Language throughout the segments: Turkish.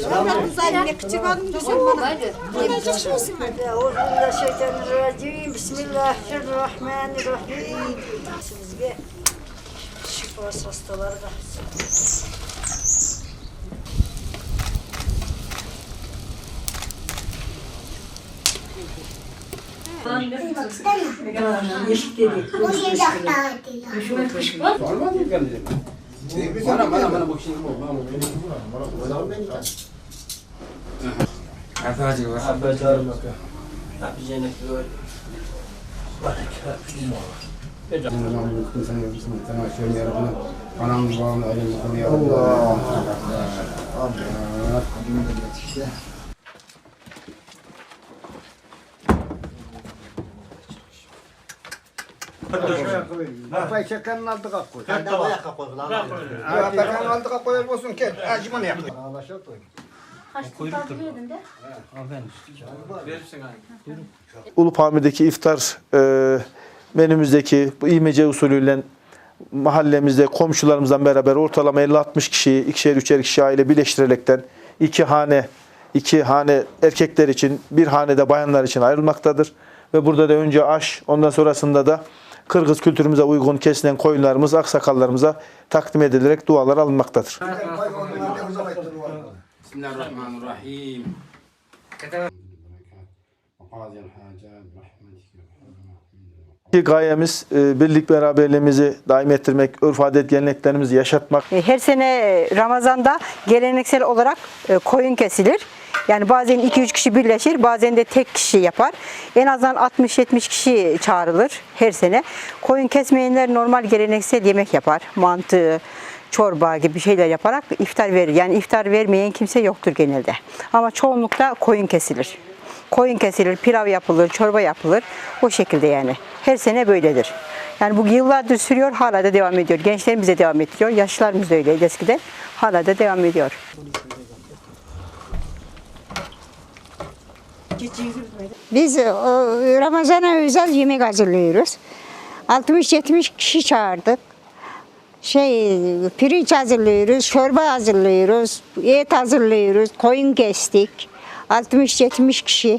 Zaten küçük hanım düşün bana. Euzubillahimineşşeytanirracim. Bismillahirrahmanirrahim. Sizge şifası hastaları da. Olmaz mı kendine? Bana bana bana bu şey bu. Bana bu. Efendim var. Haberdarım bak. Allah. Kafayı çekenin koy. Olsun ki yap. İftar e, menümüzdeki bu imece usulüyle mahallemizde komşularımızla beraber ortalama 50-60 kişiyi ikişer üçer kişi aile birleştirerekten iki hane iki hane erkekler için bir hanede bayanlar için ayrılmaktadır. Ve burada da önce aş ondan sonrasında da Kırgız kültürümüze uygun kesilen koyunlarımız aksakallarımıza takdim edilerek dualar alınmaktadır. Bismillahirrahmanirrahim. Gayemiz e, birlik beraberliğimizi daim ettirmek, örf adet geleneklerimizi yaşatmak. E, Her sene e, Ramazan'da geleneksel olarak koyun kesilir. Yani bazen 2-3 kişi birleşir, bazen de tek kişi yapar. En azından 60-70 kişi çağrılır her sene. Koyun kesmeyenler normal geleneksel yemek yapar. Mantı, çorba gibi şeyler yaparak iftar verir. Yani iftar vermeyen kimse yoktur genelde. Ama çoğunlukla koyun kesilir. Koyun kesilir, pilav yapılır, çorba yapılır. O şekilde yani. Her sene böyledir. Yani bu yıllardır sürüyor, hala da devam ediyor. Gençlerimiz de devam ettiriyor. Yaşlılarımız da öyleydi eskiden. Hala da devam ediyor. Biz e, Ramazan'a özel yemek hazırlıyoruz. 60-70 kişi çağırdık. Şey, pirinç hazırlıyoruz, çorba hazırlıyoruz, et hazırlıyoruz, koyun kestik. 60-70 kişi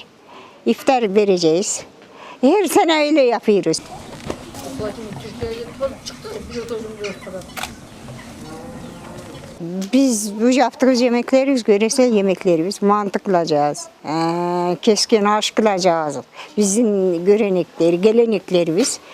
iftar vereceğiz. Her sene öyle yapıyoruz. Biz bu yaptığımız yemeklerimiz göresel yemeklerimiz. Mantı kılacağız, eee, keskin aş kılacağız. Bizim görenekleri, geleneklerimiz